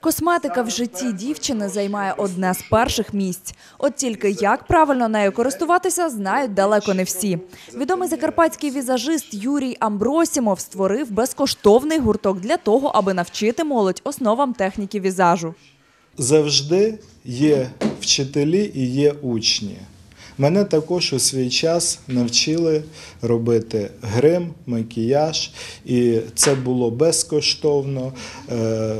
Косметика в житті дівчини займає одне з перших місць. От тільки як правильно нею користуватися, знають далеко не всі. Відомий закарпатський візажист Юрій Амбросімов створив безкоштовний гурток для того, аби навчити молодь основам техніки візажу. завжди є вчителі і є учні. Мене також у свій час навчили робити грим, макіяж, і це було безкоштовно. Е,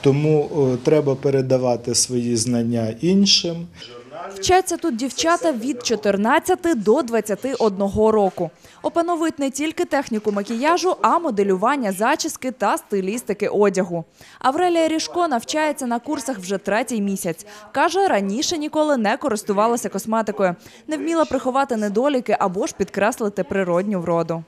Тому е, треба передавати свої знання іншим. Вчаться тут дівчата від 14 до 21 року. Опановують не тільки техніку макіяжу, а моделювання зачіски та стилістики одягу. Аврелія Ріжко навчається на курсах вже третій місяць. Каже, раніше ніколи не користувалася косметикою, не вміла приховати недоліки або ж підкреслити природню вроду.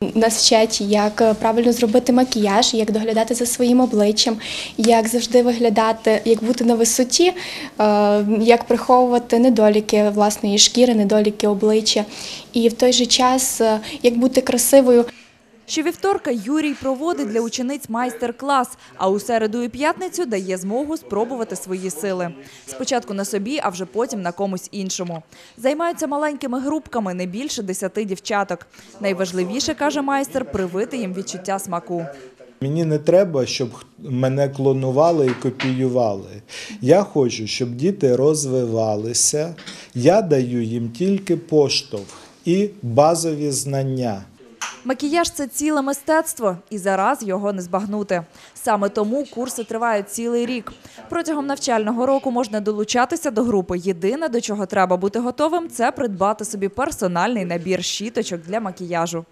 Нас вчать, як е, правильно зробити макіяж, як доглядати за своїм обличчям, як завжди виглядати, як бути на висоті, е, як приховувати недоліки власної шкіри, недоліки обличчя, і в той же час е, як бути красивою. Щовівторка Юрій проводить для учениць майстер-клас, а у середу і п'ятницю дає змогу спробувати свої сили. Спочатку на собі, а вже потім на комусь іншому. Займаються маленькими групками, не більше десяти дівчаток. Найважливіше, каже майстер, привити їм відчуття смаку. Мені не треба, щоб мене клонували і копіювали. Я хочу, щоб діти розвивалися. Я даю їм тільки поштовх і базові знання. Макіяж це ціле мистецтво, і зараз його не збагнути. Саме тому курси тривають цілий рік. Протягом навчального року можна долучатися до групи. Єдине, до чого треба бути готовим, це придбати собі персональний набір щіточок для макіяжу.